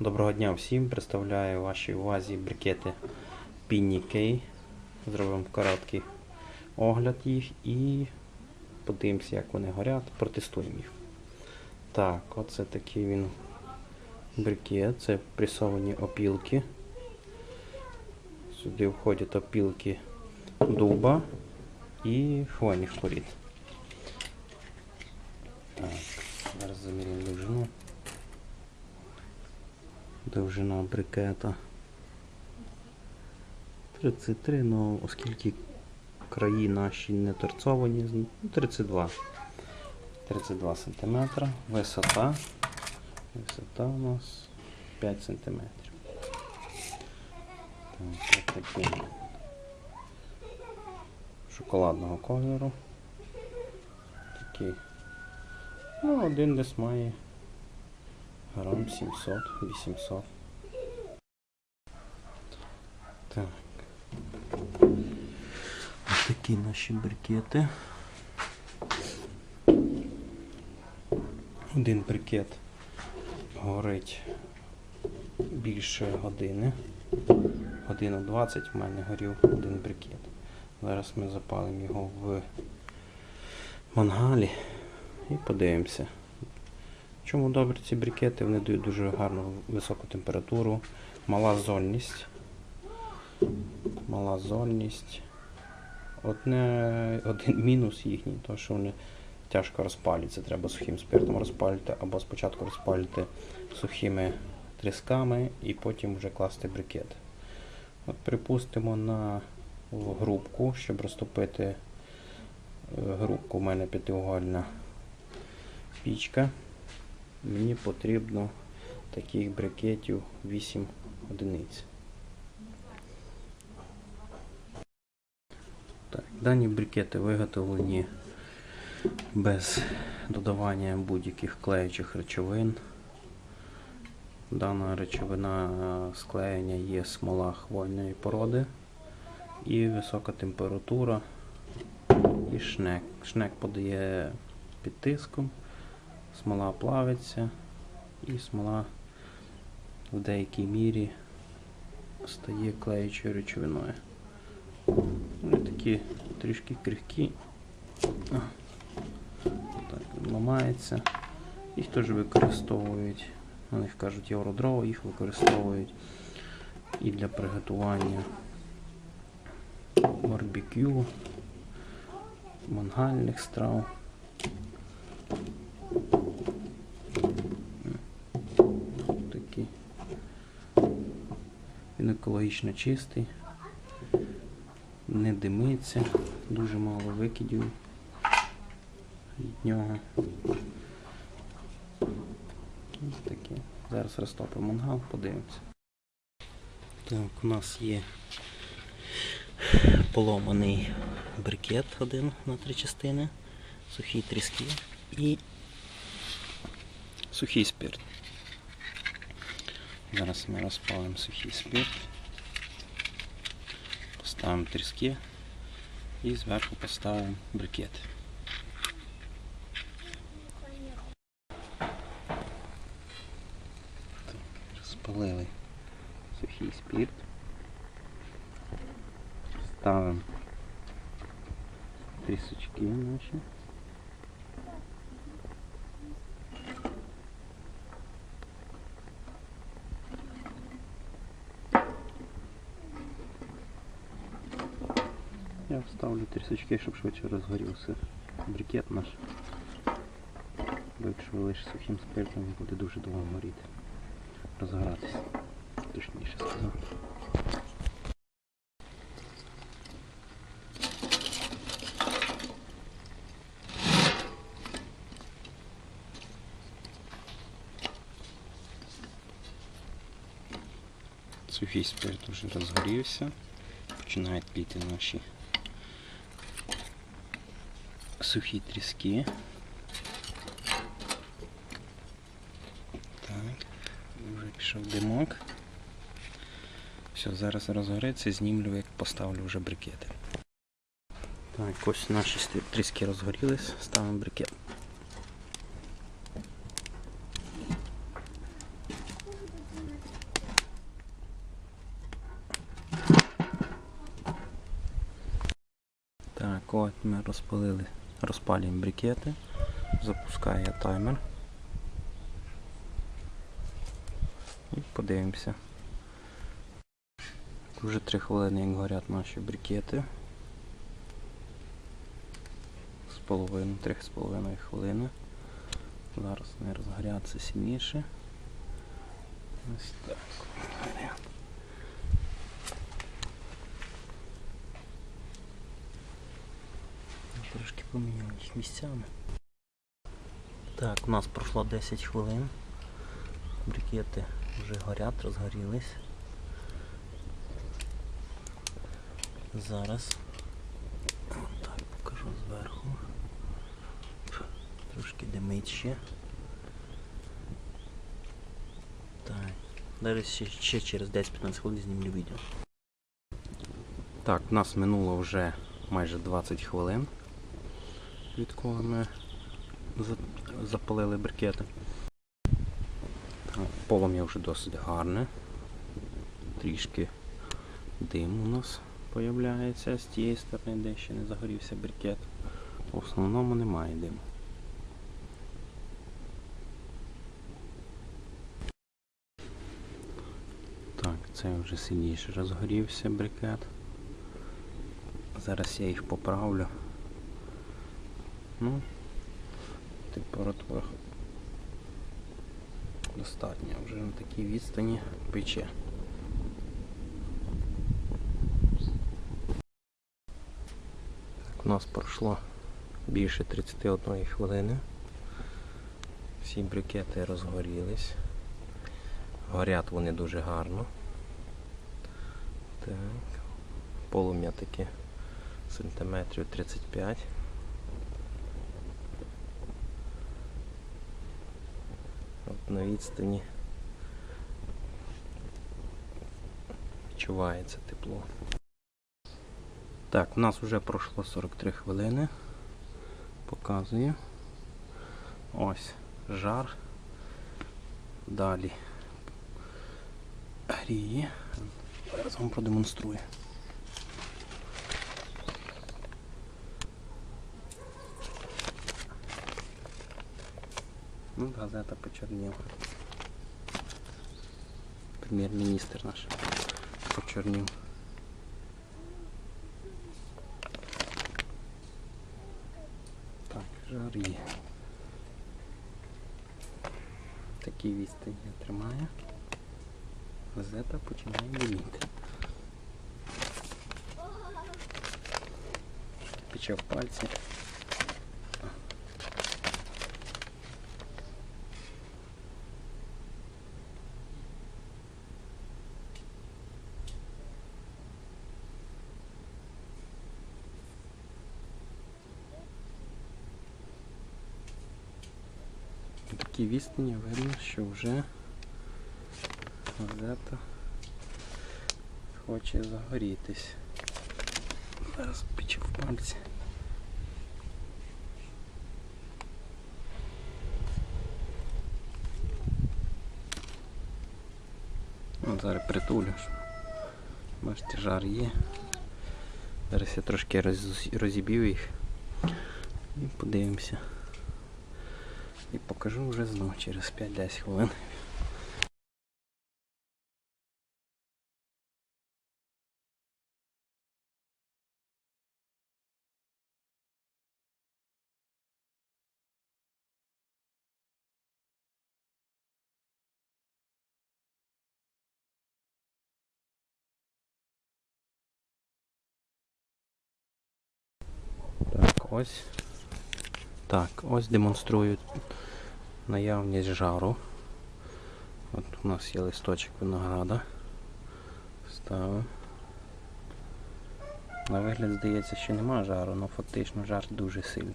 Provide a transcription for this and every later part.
Доброго дня всім. Представляю вашій увазі брикети Pinny. Зробимо короткий огляд їх і подивимося, як вони горять, протестуємо їх. Так, оце такий він брикет. Це пресовані опілки. Сюди входять опілки дуба і хвойний хлорид. Так, зараз заміряємо довжину. Довжина брикета 33, ну оскільки краї наші не торцовані, ну, 32 32 см, висота, висота у нас 5 см. Так, такий шоколадного кольору. Такий. Ну, один десь має грам 700-800. Так. Ось такі наші брикети. Один брикет горить більше години. Годину 20 в мене горів один брикет. Зараз ми запалимо його в мангалі і подивимося. Чому добре ці брикети? Вони дають дуже гарну високу температуру, мала зольність. Мала зольність. Одне, один мінус їхній, то що вони тяжко розпалюються. Треба сухим спиртом розпалювати, або спочатку розпалювати сухими трісками і потім вже класти брикет. От Припустимо на грубку, щоб розтопити е, грубку, у мене п'ятиугольна пічка. Мені потрібно таких брикетів 8 одиниць. Так, дані брикети виготовлені без додавання будь-яких клеючих речовин. Дана речовина склеєння є смола хвойної породи і висока температура і шнек. Шнек подає під тиском смола плавиться і смола в деякій мірі стає клеючою речовиною. Вони такі трішки крихкі. Так, ламається. Їх теж використовують. На них кажуть євродрова, їх використовують і для приготування барбекю, мангальних страв. Такий. Він екологічно чистий, не димиться, дуже мало викидів від нього. Таке. Зараз розтопимо мангал, подивимося. Так, у нас є поломаний брикет один на три частини, сухі тріски і сухий спирт. Зараз ми розпалимо сухий спирт, поставимо тріски і зверху поставимо брикет. Розпалили сухий спирт. Ставимо трісочки наші. Я вставлю трісочки, щоб швидше розгорівся брикет наш. Бо якщо лише сухим спиртом він буде дуже довго горіти. Розгоратися. Точніше сказати. Сухий спирт вже розгорівся. Починають піти наші сухі тріски. Так, вже пішов димок. Все, зараз розгореться, знімлю, як поставлю вже брикети. Так, ось наші тріски розгорілись, ставимо брикет. Так, от ми розпалили розпалюємо брикети, запускає таймер. І подивимося. Вже 3 хвилини як горять наші брикети. З половиною, 3 з половиною хвилини. Зараз не розгоряться сильніше. Ось так. Трошки поміняли їх місцями. Так, у нас пройшло 10 хвилин. Брикети вже горять, розгорілись. Зараз так покажу зверху. Трошки димить ще. Так. Зараз ще, ще через 10-15 хвилин знімлю відео. Так, у нас минуло вже майже 20 хвилин, відколи ми запалили брикети. Полум'я вже досить гарне. Трішки дим у нас появляється з тієї сторони, де ще не загорівся брикет. В основному немає диму. Так, це вже сильніше розгорівся брикет. Зараз я їх поправлю. Ну, температура достатньо вже на такій відстані пече. Так, у нас пройшло більше 31 хвилини. Всі брикети розгорілись. Горять вони дуже гарно. Так. Полум'я таке сантиметрів 35. На відстані відчувається тепло. Так, у нас вже пройшло 43 хвилини. Показую. Ось жар. Далі гріє. Зараз вам продемонструю. Ну, газета почерніла. Прем'єр-міністр наш почернів. Так, жар є. Такі відстані тримає. Газета починає диміти. Пече в пальці. Такі відстані видно, що вже газета хоче загорітись. Зараз пече в пальці. От зараз притулю. Бачите, жар є. Зараз я трошки роз- розіб'ю їх і подивимося. І покажу вже знову через 5-10 хвилин. Так, ось. Так, ось демонструю наявність жару. От у нас є листочок винограда. Ставимо. На вигляд здається, що нема жару, але фактично жар дуже сильний.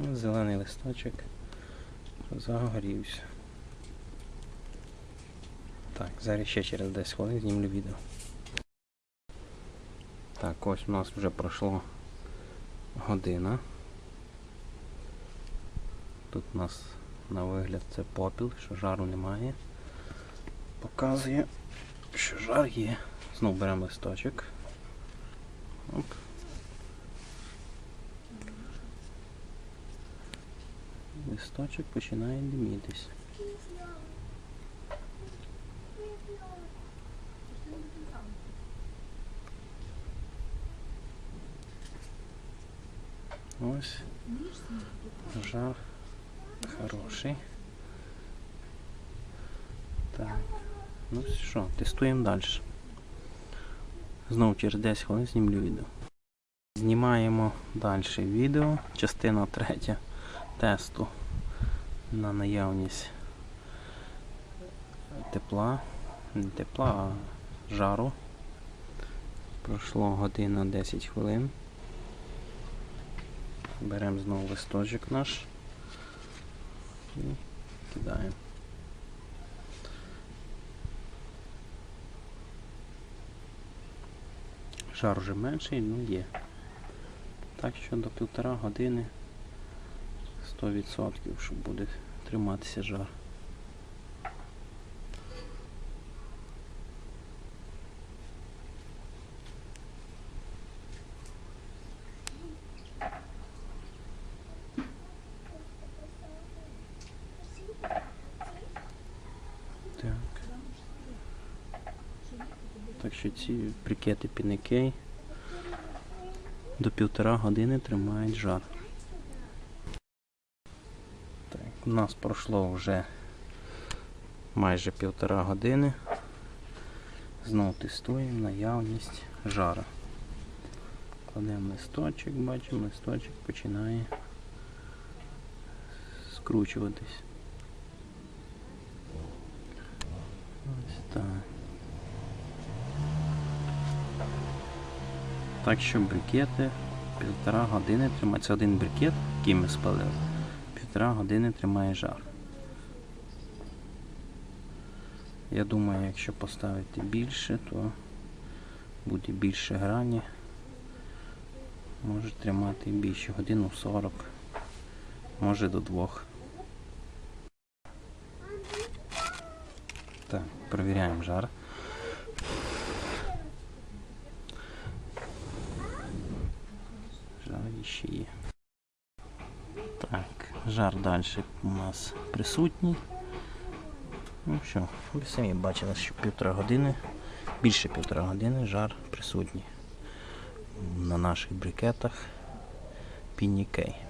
Ось Зелений листочок загорівся. Так, зараз ще через 10 хвилин знімлю відео. Так, ось у нас вже пройшло година. Тут у нас на вигляд це попіл, що жару немає. Показує, що жар є. Знову беремо листочок. Оп. Листочок починає димітись. Ось. Жар хороший. Так. Ну що, тестуємо далі. Знову через 10 хвилин знімлю відео. Знімаємо далі відео, частина третя тесту на наявність тепла, не тепла, а жару. Пройшло година 10 хвилин. Беремо знову листочок наш і кидаємо. Жар вже менший, ну є. Так що до півтора години 100%, що буде триматися жар. Так. Так що ці брикети піникей до півтора години тримають жар. Так, у нас пройшло вже майже півтора години. Знову тестуємо наявність жара. Кладемо листочок, бачимо, листочок починає скручуватись. Ось так. Так що брикети півтора години тримають. Це один брикет, який ми спалили. Півтора години тримає жар. Я думаю, якщо поставити більше, то буде більше грані. Може тримати більше, годину 40, може до двох. Так, перевіряємо жар. Жар ще. Так, жар далі у нас присутній. Ну що, ви самі бачили, що півтора години, більше півтора години жар присутній на наших брикетах Піннікей.